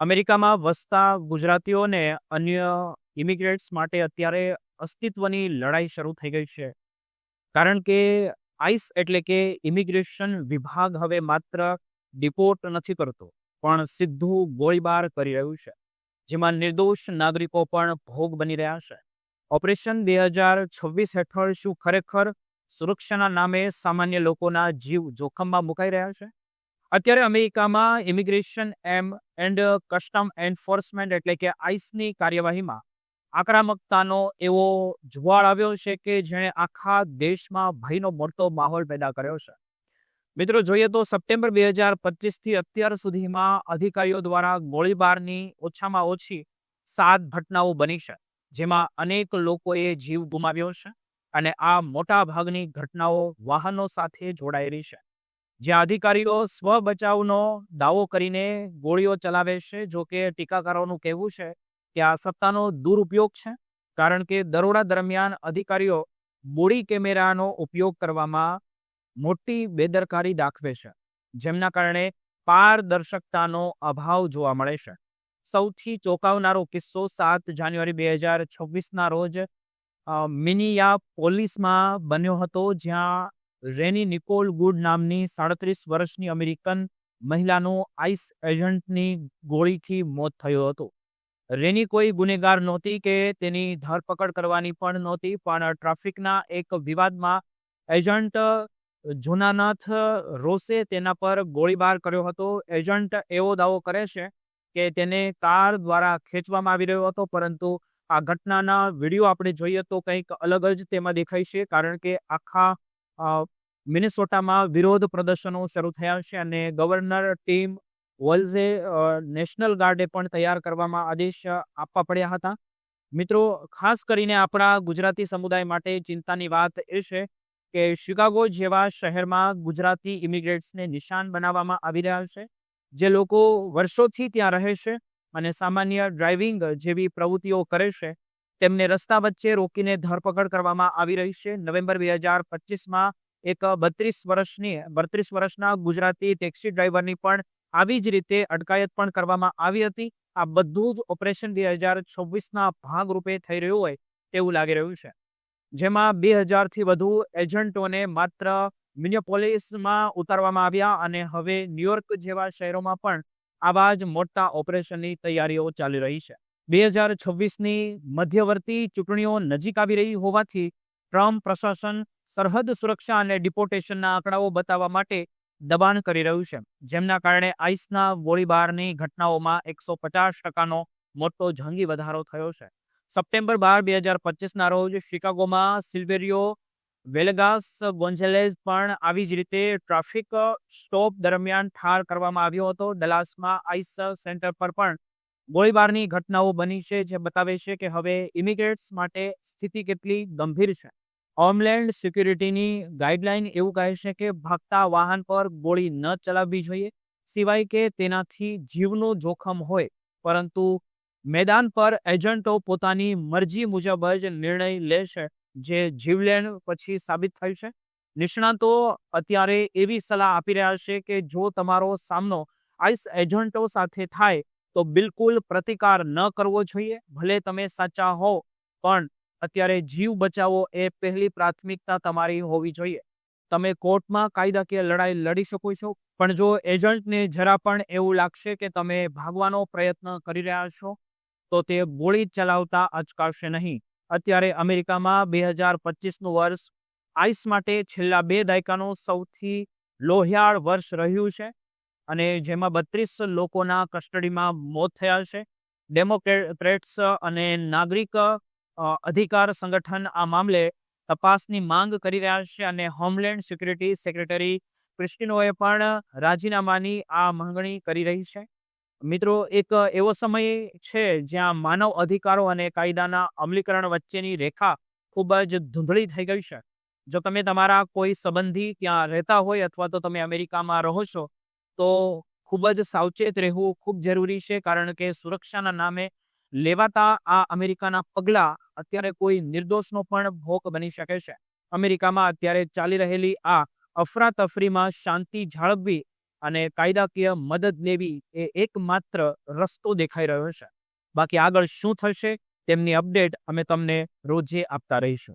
અમેરિકામાં વસતા ગુજરાતીઓને અન્ય ઇમિગ્રેટ્સ માટે અત્યારે અસ્તિત્વની લડાઈ શરૂ થઈ ગઈ છે. કારણ કે આઈસ એટલે કે ઇમિગ્રેશન વિભાગ હવે માત્ર ડિપોર્ટ નથી કરતો, પણ સીધું ગોળીબાર કરી રહ્યું છે. જેમાં નિર્દોષ નાગરિકો પણ ભોગ બની રહ્યા છે. ઓપરેશન બે હજાર છવ્વીસ હેઠળ શું ખરેખર સુરક્ષાના નામે સામાન્ય લોકોના જીવ જોખમમાં મુકાઈ રહ્યા છે? અત્યારે અમેરિકામાં ઇમિગ્રેશન એમ, એન્ડ કસ્ટમ એન્ફોર્સમેન્ટ એટલે કે આઈસની કાર્યવાહીમાં આક્રમકતાનો એવો જુવાળ આવ્યો છે કે જેણે આખા દેશમાં ભયનો મોટો માહોલ પેદા કર્યો છે. મિત્રો, જોઈએ તો સપ્ટેમ્બર બે હજાર પચીસથી અત્યાર સુધીમાં અધિકારીઓ દ્વારા ગોળીબારની ઓછામાં ઓછી સાત ઘટનાઓ બની છે, જેમાં અનેક લોકોએ જીવ ગુમાવ્યો છે અને આ મોટા ભાગની ઘટનાઓ વાહનો સાથે જોડાયેલી છે. જ્યાં અધિકારીઓ સ્વ બચાવનો દાવો કરીને ગોળીઓ ચલાવે છે, જો કે ટીકાકારોનું કહેવું છે કે આ સત્તાનો દુરુપયોગ છે, કારણ કે દરોડા દરમિયાન અધિકારીઓ બોડી કેમેરાનો ઉપયોગ કરવામાં મોટી બેદરકારી દાખવે છે, જેમના કારણે પારદર્શકતાનો અભાવ જોવા મળે છે. સૌથી ચોંકાવનારો કિસ્સો સાત જાન્યુઆરી બે હજાર છવ્વીસના રોજ મિનિયા પોલીસમાં બન્યો હતો, જ્યાં રેની નિકોલ ગુડ નામની સાડત્રીસ વર્ષની અમેરિકન મહિલાનું આઈસ એજન્ટની ગોળીથી મોત થયો હતો. રેની કોઈ ગુનેગાર નહોતી કે તેની ધરપકડ કરવાની પણ નહોતી, પણ ટ્રાફિકના એક વિવાદમાં એજન્ટ જોનાનાથ રોસે તેના પર ગોળીબાર કર્યો હતો. એજન્ટ એવો દાવો કરે છે કે તેને કાર દ્વારા ખેંચવામાં આવી રહ્યો હતો, પરંતુ આ ઘટનાના વીડિયો આપણે જોઈએ તો કંઈક અલગ જ તેમાં દેખાય છે, કારણ કે આખા મિનેસોટામાં વિરોધ પ્રદર્શનો શરૂ થયા છે અને ગવર્નર ટીમ વોલ્ઝે નેશનલ ગાર્ડે પણ તૈયાર કરવામાં આદેશ આપવા પડ્યા હતા. મિત્રો, ખાસ કરીને આપણા ગુજરાતી સમુદાય માટે ચિંતાની વાત એ છે કે શિકાગો જેવા શહેરમાં ગુજરાતી ઇમિગ્રેટ્સને નિશાન બનાવવામાં આવી રહ્યા છે, જે લોકો વર્ષોથી ત્યાં રહે છે અને સામાન્ય ડ્રાઇવિંગ જેવી પ્રવૃત્તિઓ કરે છે. તેમને રસ્તા વચ્ચે રોકીને ધરપકડ કરવામાં આવી રહી છે. નવેમ્બર બે હજાર પચીસમાં એક બત્રીસ વર્ષની, બત્રીસ વર્ષના ગુજરાતી ટેક્સી ડ્રાઈવરની પણ આવી જ રીતે અટકાયત પણ કરવામાં આવી હતી. આ બધું જ ઓપરેશન બે હજાર છવ્વીસના ભાગરૂપે થઈ રહ્યું હોય તેવું લાગી રહ્યું છે. જેમાં બે હજારથી વધુ એજન્ટોને માત્ર મિનિયોપોલિસમાં ઉતારવામાં આવ્યા અને હવે ન્યુયોર્ક જેવા શહેરોમાં પણ આવા જ મોટા ઓપરેશનની તૈયારીઓ ચાલી રહી છે. બે હજાર છવ્વીસની મધ્યવર્તી ચૂંટણીઓ નજીક આવી રહી હોવાથી ટ્રમ્પ પ્રશાસન સરહદ સુરક્ષા અને ડિપોર્ટેશનના આંકડાઓ બતાવવા માટે દબાણ કરી રહ્યું છે. જેમના કારણે આઈસના ગોળીબારની ઘટનાઓમાં એકસો પચાસ ટકાનો મોટો જંગી વધારો થયો છે. સપ્ટેમ્બર બાર બે હજાર પચીસના રોજ શિકાગોમાં સિલ્વેરિયો વેલગાસ ગોન્ઝેલેઝ પણ આવી જ રીતે ટ્રાફિક સ્ટોપ દરમિયાન ઠાર કરવામાં આવ્યો હતો. ડલાસમાં આઈસ સેન્ટર પર પણ ગોળીબારની ઘટનાઓ બની છે જે બતાવે છે કે હવે ઇમિગ્રેટ્સ માટે સ્થિતિ કેટલી ગંભીર છે. હોમલેન્ડ સિક્યુરિટીની ગાઈડલાઈન એવું કહે છે કે ભાગતા વાહન પર ગોળી ન ચલાવવી જોઈએ, સિવાય કે તેનાથી જીવનું જોખમ હોય, પરંતુ મેદાન પર એજન્ટો પોતાની મરજી મુજબ જ નિર્ણય લેશે જે જીવલેણ પછી સાબિત થયું છે. નિષ્ણાતો અત્યારે એવી સલાહ આપી રહ્યા છે કે જો તમારો સામનો આઈસ એજન્ટો સાથે થાય તો બિલકુલ પ્રતિકાર ન કરવો જોઈએ. ભલે તમે સાચા હો, પણ અત્યારે જીવ બચાવો એ પહેલી પ્રાથમિકતા તમારી હોવી જોઈએ. તમે કોર્ટમાં કાયદાકીય લડાઈ લડી શકો છો, પણ જો એજન્ટને જરા પણ એવું લાગશે કે તમે ભાગવાનો પ્રયત્ન કરી રહ્યા છો, તો તે બોળી ચલાવતા અચકાશે નહીં. અત્યારે અમેરિકામાં બે હજાર પચીસનું વર્ષ, આઈસ માટે છેલ્લા બે દાયકાનું સૌથી લોહિયાળ વર્ષ રહ્યું છે. અને જેમાં બત્રીસ લોકોના કસ્ટડીમાં મોત થયા છે. ડેમોક્રેટ્સ અને નાગરિક અધિકાર સંગઠન આ મામલે તપાસની માંગ કરી રહ્યા છે અને હોમલેન્ડ સિક્યુરિટી સેક્રેટરી ક્રિસ્ટિનોએ પણ રાજીનામાની આ માંગણી કરી રહી છે. મિત્રો, એક એવો સમય છે જ્યાં માનવ અધિકારો અને કાયદાના અમલીકરણ વચ્ચેની રેખા ખૂબ જ ધૂંધળી થઈ ગઈ છે. જો તમે તમારા કોઈ સંબંધી ત્યાં રહેતા હોય અથવા તો તમે અમેરિકામાં રહો છો તો ખૂબ જ સાવચેત રહેવું ખૂબ જરૂરી છે, કારણ કે સુરક્ષાના નામે લેવાતા આ અમેરિકાના પગલાં અત્યારે કોઈ નિર્દોષનો પણ ભોગ બની શકે છે. અમેરિકામાં અત્યારે ચાલી રહેલી આ અફરાતફરીમાં શાંતિ જાળવવી અને કાયદાકીય મદદ લેવી એ એકમાત્ર રસ્તો દેખાઈ રહ્યો છે. બાકી આગળ શું થશે તેમની અપડેટ અમે તમને રોજે આપતા રહીશું.